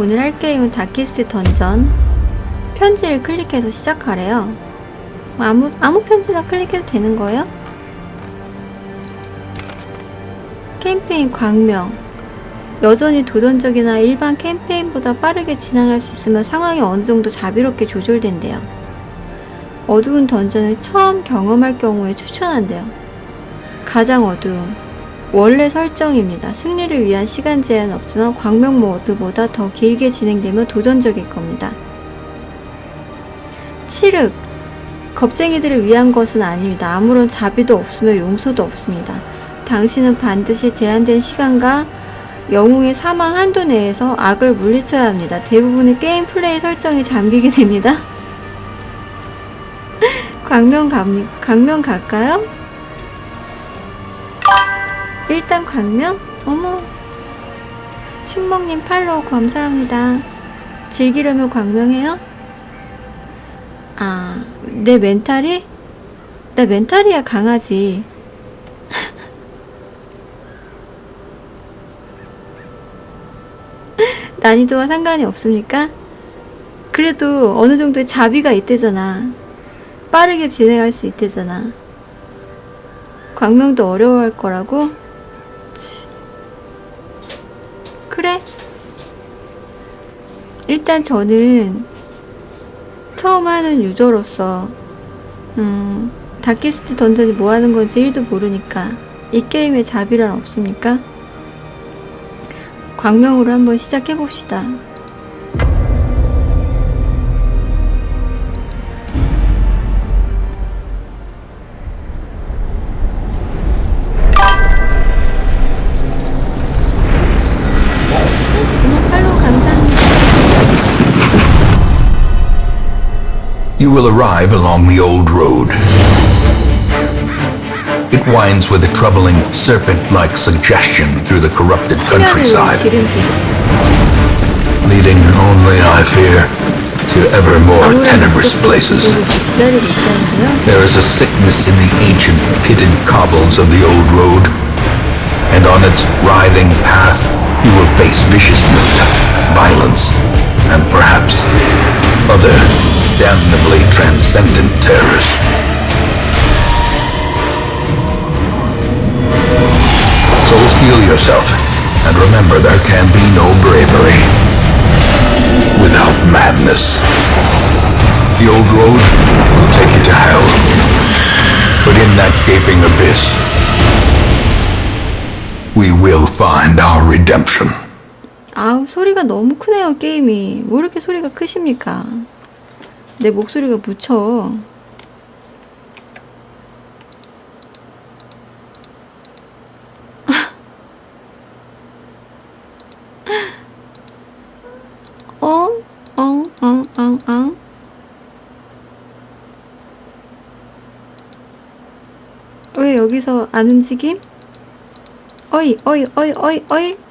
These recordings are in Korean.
오늘 할 게임은 다키스 던전 편지를 클릭해서 시작하래요. 아무 아무 편지나 클릭해도 되는 거예요? 캠페인 광명 여전히 도전적이나 일반 캠페인보다 빠르게 진행할 수 있으며 상황이 어느 정도 자비롭게 조절된대요. 어두운 던전을 처음 경험할 경우에 추천한대요. 가장 어두움. 원래 설정입니다. 승리를 위한 시간 제한 없지만 광명 모드보다 더 길게 진행되면 도전적일 겁니다. 칠흑. 겁쟁이들을 위한 것은 아닙니다. 아무런 자비도 없으며 용서도 없습니다. 당신은 반드시 제한된 시간과 영웅의 사망 한도 내에서 악을 물리쳐야 합니다. 대부분의 게임 플레이 설정이 잠기게 됩니다. 광명 갑니, 광명 갈까요? 일단 광명? 어머. 식목님 팔로우 감사합니다. 즐기려면 광명해요? 아, 내 멘탈이? 나 멘탈이야 강아지. 난이도와 상관이 없습니까? 그래도 어느 정도의 자비가 있대잖아. 빠르게 진행할 수 있대잖아. 광명도 어려워할 거라고? 일단 저는 처음 하는 유저로서 음, 다키스트 던전이 뭐 하는 건지 1도 모르니까 이 게임에 자비란 없습니까? 광명으로 한번 시작해 봅시다. You will arrive along the old road. It winds with a troubling serpent-like suggestion through the corrupted countryside, leading only, I fear, to ever more tenebrous places. There is a sickness in the ancient pitted cobbles of the old road, and on its writhing path you will face viciousness, violence, and perhaps other damnably transcendent terrors. So steel yourself, and remember there can be no bravery without madness. The old road will take you to hell. But in that gaping abyss, we will find our redemption. 아우 소리가 너무 크네요 게임이 왜 이렇게 소리가 크십니까 내 목소리가 묻혀 어? 엉, 엉. 왜 여기서 안 움직임? 어이, 어이, 어이, 어이, 어이.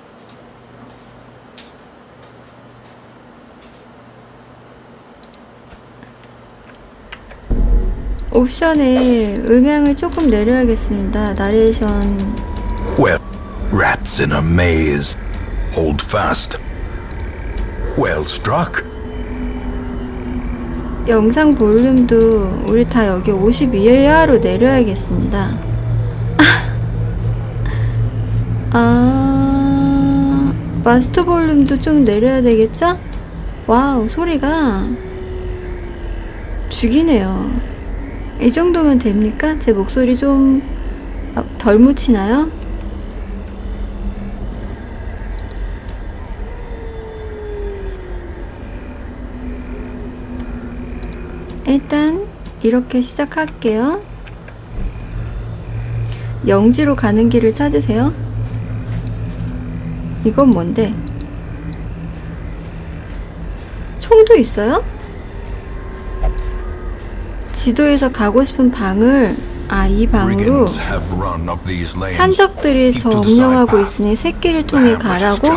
옵션에 음향을 조금 내려야겠습니다. 나레이션 Well, rats in a maze. Hold fast. Well struck. 영상 볼륨도 우리 다 여기 52이하로 내려야겠습니다. 아, 마스터 볼륨도 좀 내려야 되겠죠? 와우, 소리가 죽이네요. 이 정도면 됩니까? 제 목소리 좀 덜 묻히나요? 일단 이렇게 시작할게요. 영지로 가는 길을 찾으세요. 이건 뭔데? 총도 있어요? 지도에서 가고 싶은 방을 아 이 방으로. 산적들이 점령하고 있으니 새끼를. 통해 가라고.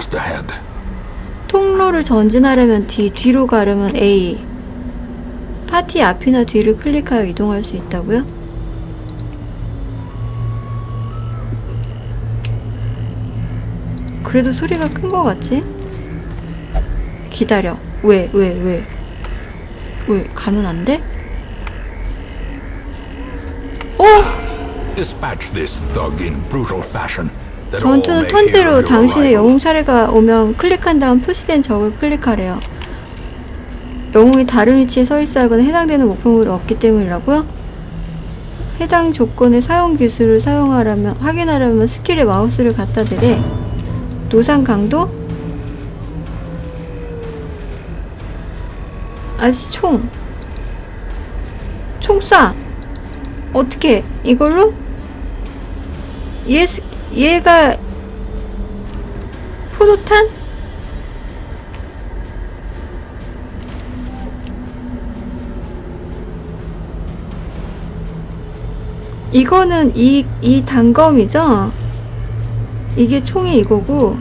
통로를 전진하려면 D, 뒤로 가려면 A. 파티 앞이나 뒤를 클릭하여 이동할 수 있다고요? 그래도 소리가 큰 거 같지? 기다려. 왜, 왜, 왜? 왜, 가면 안 돼? 어? Dispatch this thug in brutal fashion. that all 전투는 your 당신의 arrival. 영웅 차례가 오면 클릭한 다음 표시된 적을 클릭하래요. 영웅이 다른 위치에 서 있어야 하거나 해당되는 목표물을 얻기 때문이라고요? 해당 조건의 사용 기술을 사용하려면 확인하려면 스킬에 마우스를 갖다 대래. 노상 강도? 아저씨 총. 총 쏴. 어떻게? 이걸로? 얘, 스- 얘가 포도탄? 이거는 이, 이 단검이죠? 이게 총이 이거고.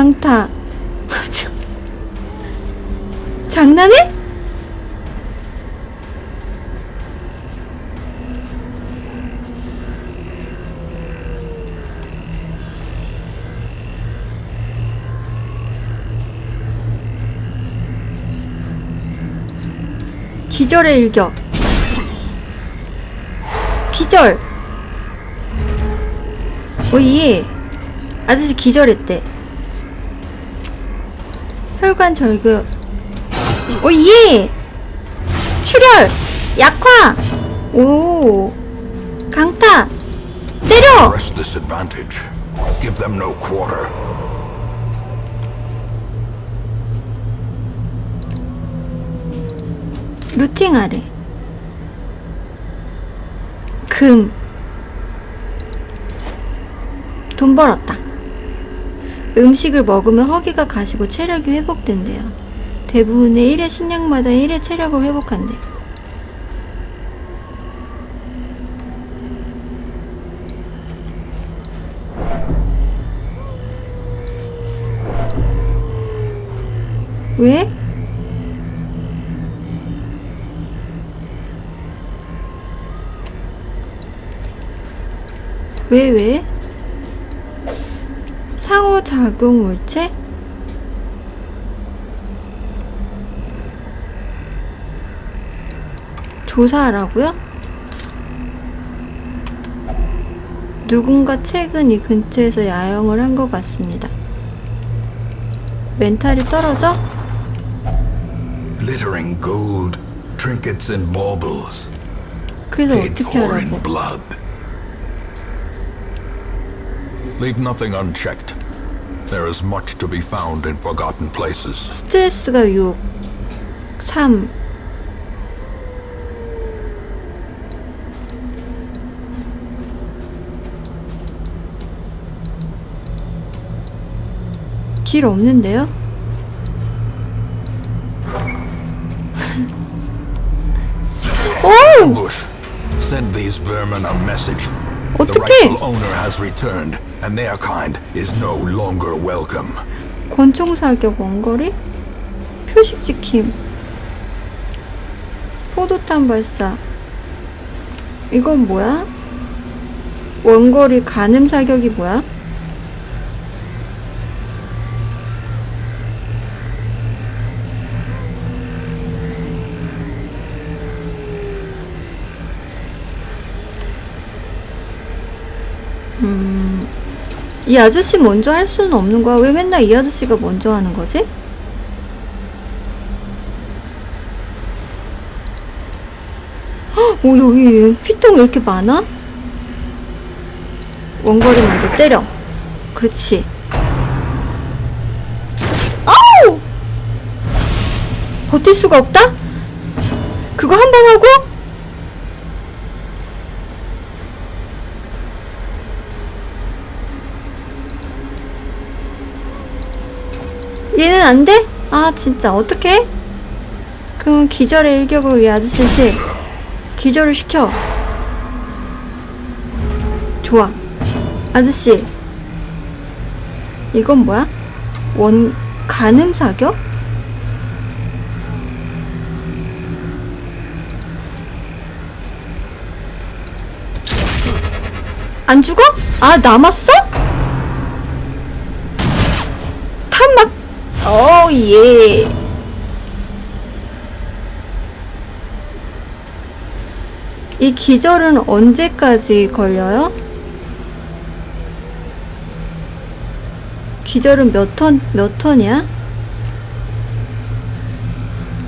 참. 장난해? 기절의 일격. 기절. 오예. 아저씨 기절했대. 혈관 절규. 오예. 출혈. 약화. 오. 강타. 때려. Press this advantage. Give them no quarter. 루팅 아래. 금. 돈 벌었다. 음식을 먹으면 허기가 가시고 체력이 회복된대요. 대부분의 1회 식량마다 1회 체력을 회복한대. 왜? 왜, 왜? 상호작용 물체? 조사하라고요? 누군가 최근 이 근처에서 야영을 한 것 같습니다. 멘탈이 떨어져? Glittering gold, trinkets and baubles. 그래서 어떻게 하라고? Leave nothing unchecked. There is much to be found in forgotten places. 스트레스가 6, 3. 길 없는데요? 오! Bush, send these vermin a message. The 어떡해? rightful owner has returned, And their kind is no longer welcome. 권총 사격 원거리? 표식 지킴 포도탄 발사 이건 뭐야? 원거리 가늠 사격이 뭐야? 이 아저씨 먼저 할 수는 없는 거야. 왜 맨날 이 아저씨가 먼저 하는 거지? 헉, 오, 여기 피통 왜 이렇게 많아? 원거리 먼저 때려. 그렇지. 아우! 버틸 수가 없다? 그거 한 번 하고? 얘는 안 돼? 아 진짜 어떻게? 그럼 기절의 일격을 위해 아저씨한테 기절을 시켜. 좋아. 아저씨. 이건 뭐야? 원 간음 사격? 안 죽어? 아 남았어? 어, 예. 이 기절은 언제까지 걸려요? 기절은 몇 턴, 몇 턴이야?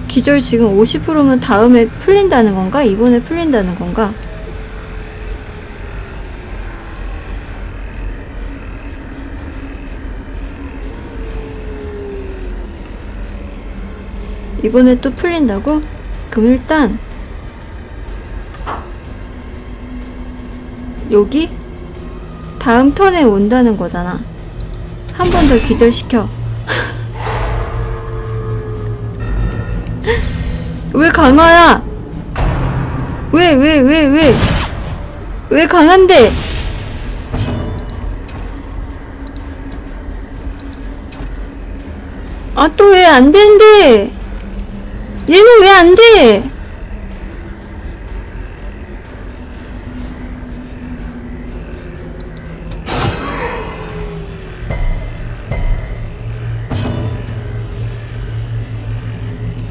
기절 지금 50%면 다음에 풀린다는 건가? 이번에 풀린다는 건가? 이번에 또 풀린다고? 그럼 일단 여기 다음 턴에 온다는 거잖아. 한 번 더 기절시켜. 왜 강화야? 왜, 왜, 왜, 왜? 왜 강한데? 아, 또 왜안 되는데? 얘는 왜 안 돼?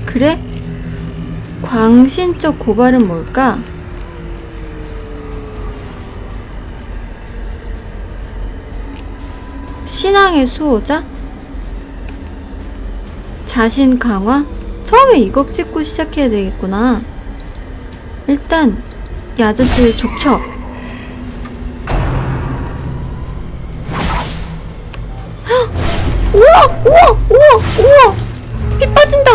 그래? 광신적 고발은 뭘까? 신앙의 수호자? 자신 강화? 처음에 이거 찍고 시작해야 되겠구나. 일단 이 아저씨를 족쳐. 헉! 우와! 우와! 우와! 우와! 피 빠진다!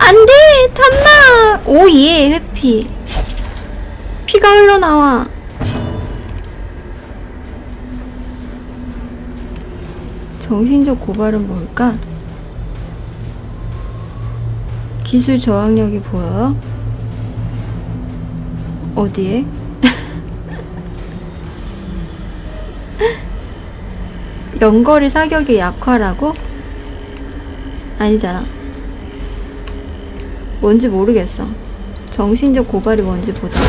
안 돼! 탐마! 오, 예, 회 피. 피가 흘러나와. 정신적 고발은 뭘까? 기술 저항력이 보여요? 어디에? 연거리 사격의 약화라고? 아니잖아. 뭔지 모르겠어. 정신적 고발이 뭔지 보자.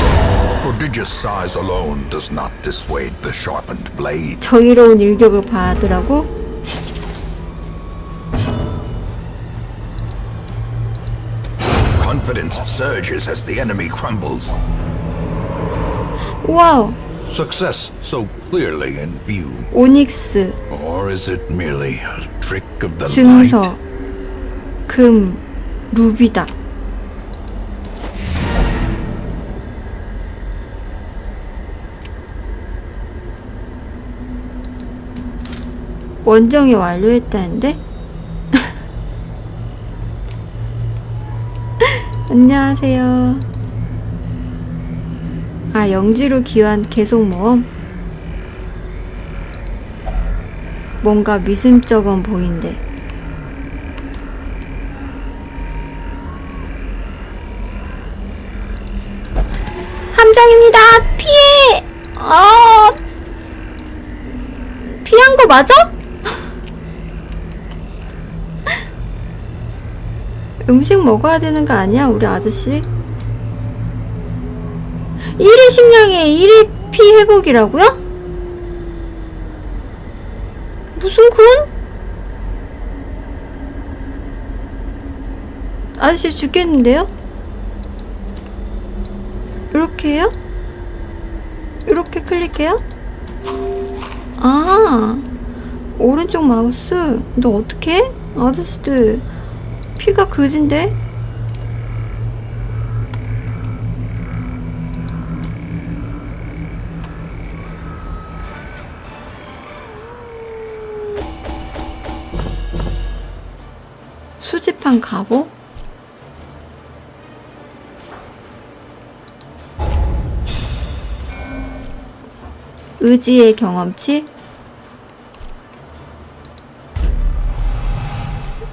Prodigious size alone does not dissuade the sharpened blade. 정의로운 일격을 받으라고? Confidence surges as the enemy crumbles. 와우, Success so clearly in view. 오닉스, Or is it merely a trick of the 증서, light? 금, 루비다. 원정이 완료했다는데? 안녕하세요. 아, 영지로 기환 계속 모험? 뭔가 미심쩍은 보인대. 함정입니다. 피해. 어. 피한 거 맞아? 음식 먹어야 되는 거 아니야, 우리 아저씨? 1일 식량에 1일 피 회복이라고요? 무슨 군? 아저씨 죽겠는데요? 이렇게 해요? 이렇게 클릭해요? 아 오른쪽 마우스 너 어떻게 해? 아저씨들 피가 그진데? 수집한 갑옷? 의지의 경험치?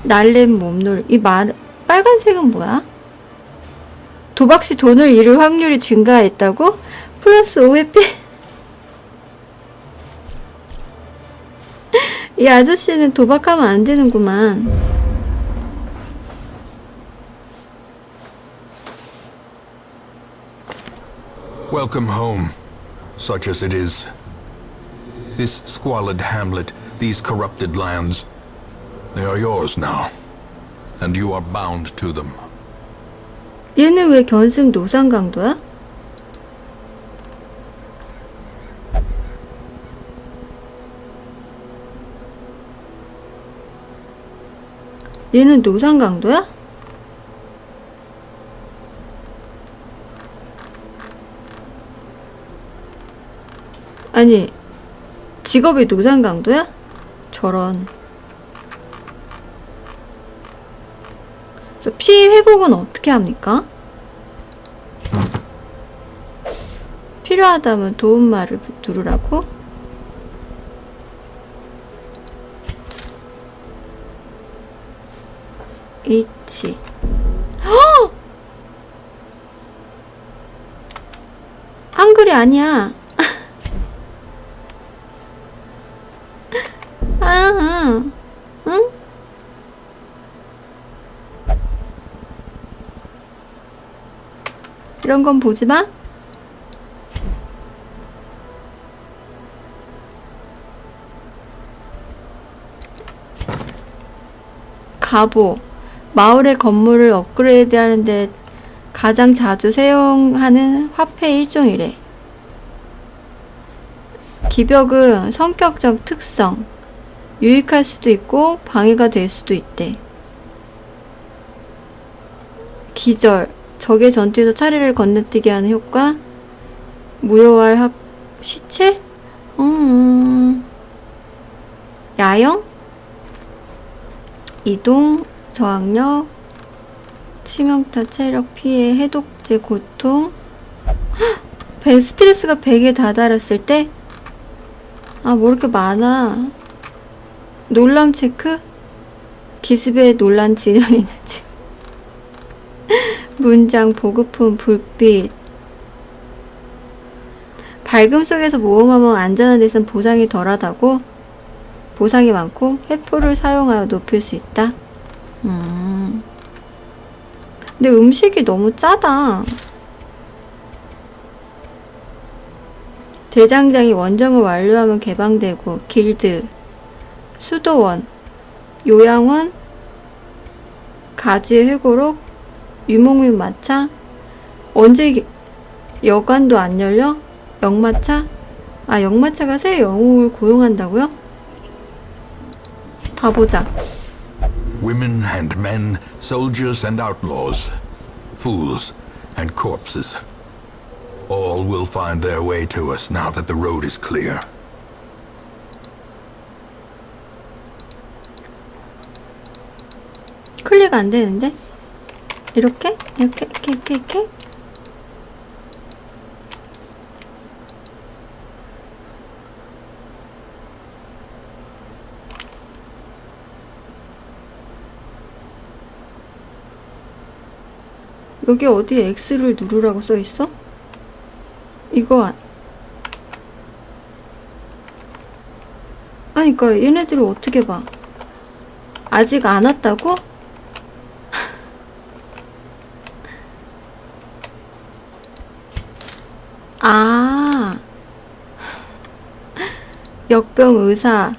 날랜 몸놀 이 말, 빨간색은 뭐야? 도박 시 돈을 잃을 확률이 증가했다고? 플러스 5회피 이 아저씨는 도박하면 안 되는구만. Welcome home, such as it is. This squalid hamlet, these corrupted lands, they are yours now, and you are bound to them. 얘는 왜 견습 노상 강도야? 얘는 노상 강도야? 아니 직업이 노상 강도야? 저런. 그래서 피해 회복은 어떻게 합니까? 필요하다면 도움말을 누르라고? 헉! 한글이 아니야. 아, 응? 이런 건 보지 마. 가보. 마을의 건물을 업그레이드 하는데 가장 자주 사용하는 화폐 일종이래. 기벽은 성격적 특성. 유익할 수도 있고 방해가 될 수도 있대. 기절. 적의 전투에서 차례를 건너뛰게 하는 효과. 무효할 학, 시체? 음. 야영? 이동, 저항력, 치명타, 체력, 피해, 해독제, 고통. 헉! 배, 스트레스가 100에 다다랐을 때? 아, 뭐 이렇게 많아. 놀람 체크? 기습에 논란 진영이 나지. 문장, 보급품, 불빛. 밝음 속에서 모험하면 안전한 데선 보상이 덜하다고? 보상이 많고 회포를 사용하여 높일 수 있다. 음. 근데 음식이 너무 짜다. 대장장이 원정을 완료하면 개방되고 길드, 수도원, 요양원, 가지의 회고록, 유목민 마차, 언제 기- 여관도 안 열려? 역마차? 아, 역마차가 새 영웅을 고용한다고요? 봐보자. Women and men, soldiers and outlaws, fools and corpses. All will find their way to us now that the road is clear. 클릭 안 되는데? 이렇게? 이렇게? 이렇게? 이렇게? 이렇게? 여기 어디에 X를 누르라고 써 있어? 이거 안... 아니, 그니까 얘네들을 어떻게 봐? 아직 안 왔다고? 역병 의사.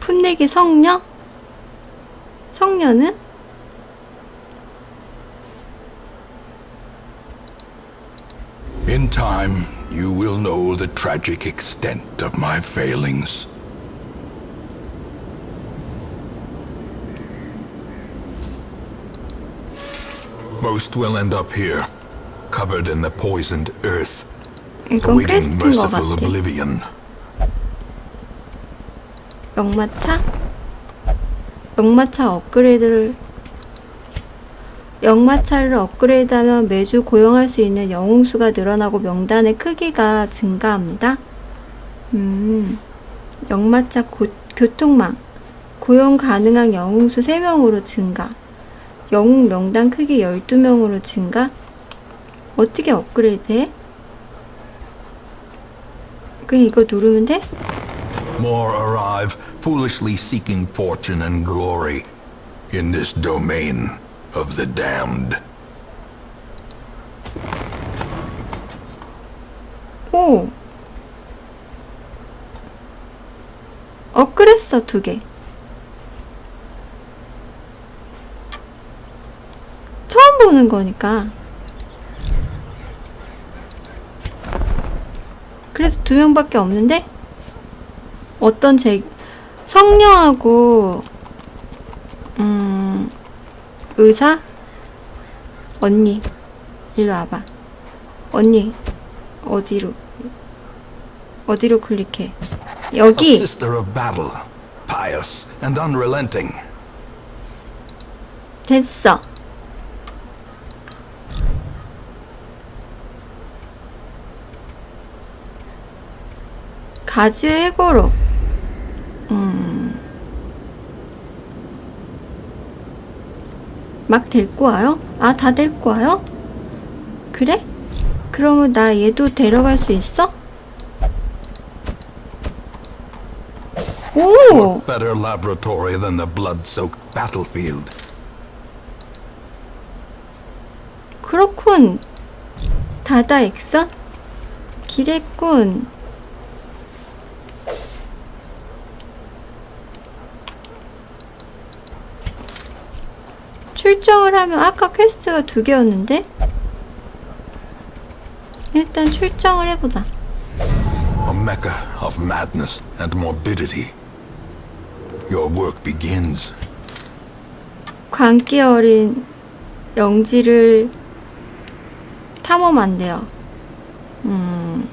풋내기 성녀? 성녀는? In time, you will know the tragic extent of my failings. Most will end up here, covered in the poisoned earth, 이건 퀘스트인 것 같아. 역마차? 역마차 업그레이드를 역마차를 업그레이드하면 매주 고용할 수 있는 영웅 수가 늘어나고 명단의 크기가 증가합니다. 음, 역마차 고, 교통망 고용 가능한 영웅 수 3명으로 증가 영웅 명단 크기 12명으로 증가 어떻게 업그레이드 해? 그냥 이거 누르면 돼? More arrive, foolishly seeking fortune and glory in this domain of the damned. 오! 업그레이드 두 개. 처음 보는 거니까. 그래도 두 명밖에 없는데? 어떤 제, 성녀하고, 음, 의사? 언니. 일로 와봐. 언니, 어디로? 어디로 클릭해? 여기! 됐어. 가지의 해고로. 음. 막 데리고 와요? 아, 다 데리고 와요? 그래? 그러면 나 얘도 데려갈 수 있어? 오! Better laboratory than the blood-soaked battlefield. 그렇군. 다다 액션? 기랬군. 출정을 하면 아까 퀘스트가 두 개였는데? 일단 출정을 해보자. A mecca of madness and morbidity. Your work begins. 광기 어린 영지를 탐험한대요. 음.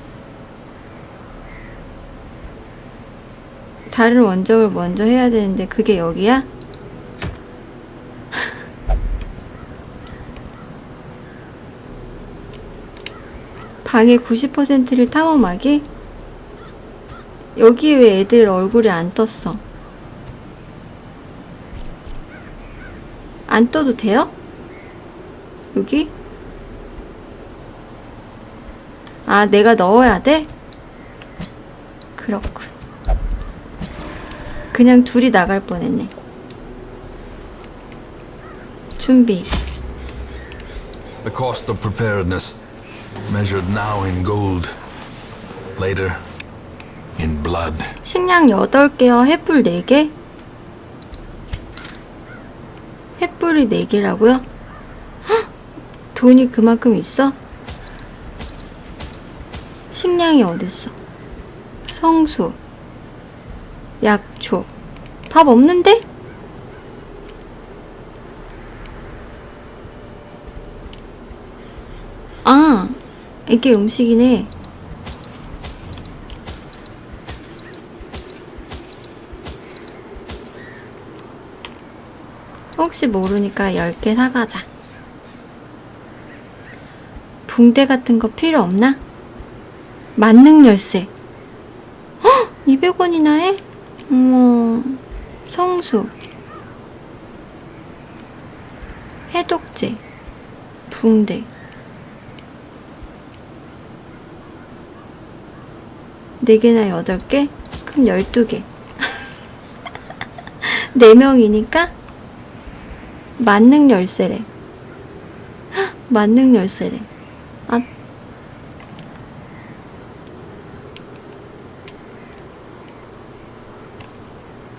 다른 원적을 먼저 해야 되는데 그게 여기야? 방의 90%를 탐험하기? 여기 왜 애들 얼굴이 안 떴어? 안 떠도 돼요? 여기? 아, 내가 넣어야 돼? 그렇군. 그냥 둘이 나갈 뻔했네. 준비. The cost of preparedness, measured now in gold, later in blood. 식량 8개와 횃불 4개? 횃불이 4개라고요? 돈이 그만큼 있어? 식량이 어딨어? 성수, 약초, 밥 없는데? 아, 이게 음식이네. 혹시 모르니까 10개 사가자. 붕대 같은 거 필요 없나? 만능 열쇠. 헉! 200원이나 해? 어머, 성수. 해독제. 붕대. 4개나 8개? 그럼 12개. 4명이니까 만능 열쇠래. 헉, 만능 열쇠래. 아.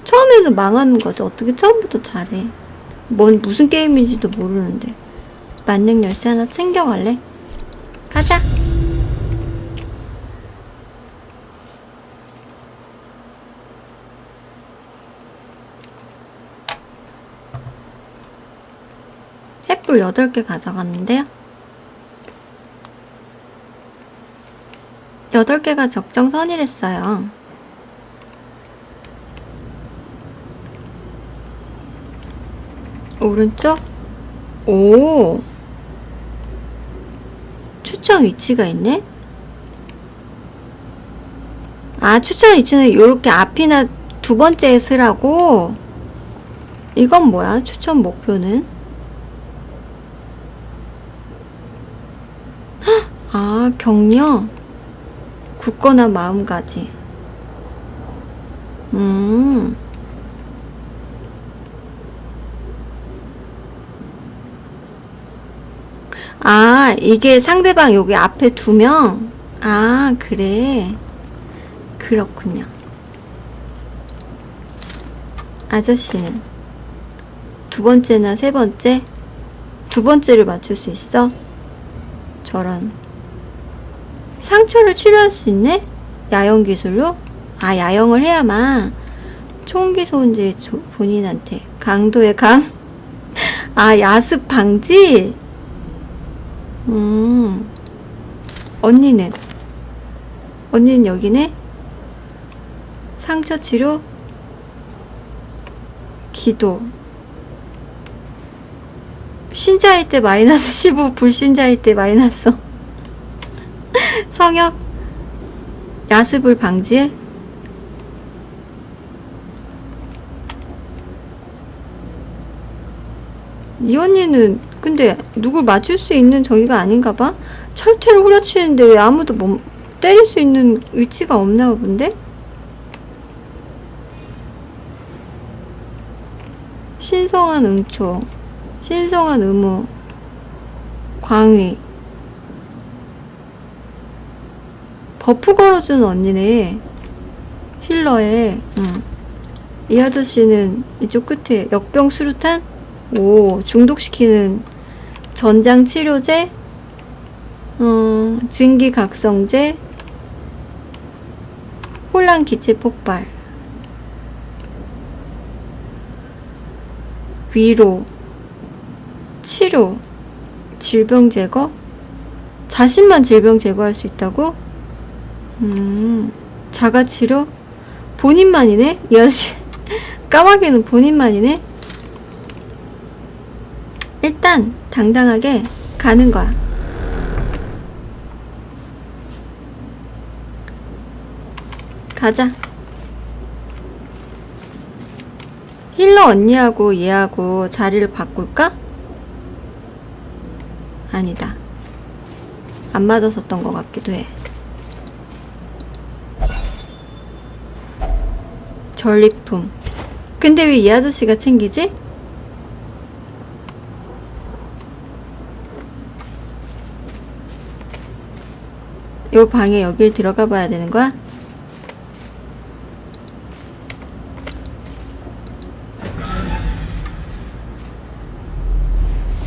처음에는 망하는 거죠. 어떻게 처음부터 잘해. 뭔 무슨 게임인지도 모르는데. 만능 열쇠 하나 챙겨갈래? 가자. 햇불 8개 가져갔는데요. 8개가 적정선이랬어요. 오른쪽? 오! 추천 위치가 있네? 아, 추천 위치는 이렇게 앞이나 두 번째에 쓰라고? 이건 뭐야? 추천 목표는? 아, 격려. 굳건한 마음가짐. 음. 아, 이게 상대방 여기 앞에 두 명? 아, 그래. 그렇군요. 아저씨는 두 번째나 세 번째? 두 번째를 맞출 수 있어? 저런. 상처를 치료할 수 있네? 야영 기술로? 아, 야영을 해야만 총기 소음제 조- 본인한테 강도의 강? 아, 야습 방지? 음. 언니는? 언니는 여기네? 상처 치료? 기도. 신자일 때 마이너스 15, 불신자일 때 마이너스. 성역? 야습을 방지해? 이 언니는 근데 누굴 맞출 수 있는 저기가 아닌가 봐? 철퇴를 후려치는데 왜 아무도 못 때릴 수 있는 위치가 없나 본데? 신성한 응초, 신성한 의무, 광위, 버프 걸어주는 언니네. 힐러에, 응. 이 아저씨는 이쪽 끝에 역병 수류탄? 오, 중독시키는 전장 치료제, 어, 증기 각성제, 혼란 기체 폭발, 위로, 치료, 질병 제거? 자신만 질병 제거할 수 있다고? 음, 자가 치료? 본인만이네? 이 아저씨, 까마귀는 본인만이네? 일단 당당하게 가는 거야. 가자. 힐러 언니하고 얘하고 자리를 바꿀까? 아니다. 안 맞았었던 것 같기도 해. 전리품. 근데 왜 이 아저씨가 챙기지? 요 방에 여길 들어가 봐야 되는 거야?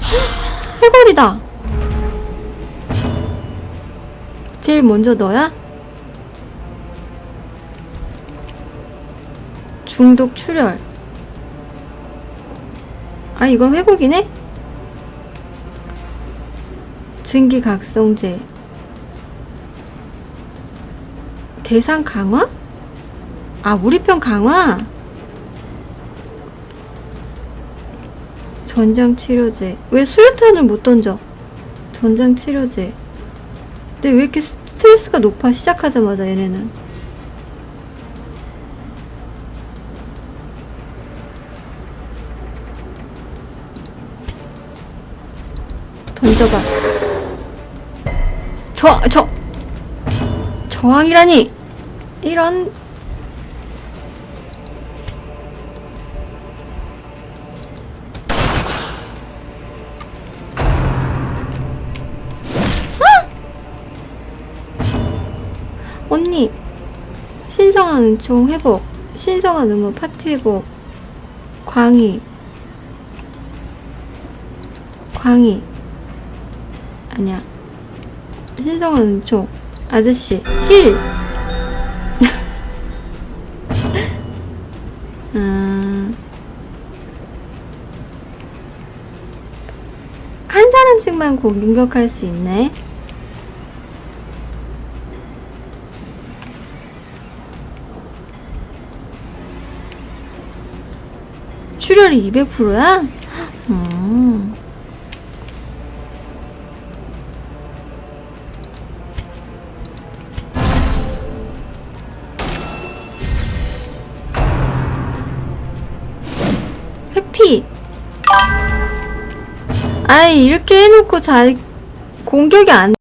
해골이다. 제일 먼저 너야? 중독 출혈. 아, 이건 회복이네? 증기각성제. 대상 강화? 아, 우리 편 강화? 전장 치료제. 왜 수류탄을 못 던져? 전장 치료제. 근데 왜 이렇게 스트레스가 높아? 시작하자마자 얘네는. 던져봐. 저, 저, 저항이라니! 이런. 언니, 신성한 은총 회복, 신성한 의무 파티 회복, 광희, 광희, 아니야, 신성한 은총, 아저씨, 힐! 음, 한 사람씩만 공격할 수 있네. 출혈이 200%야? 음. 아이, 이렇게 해놓고 잘 공격이 안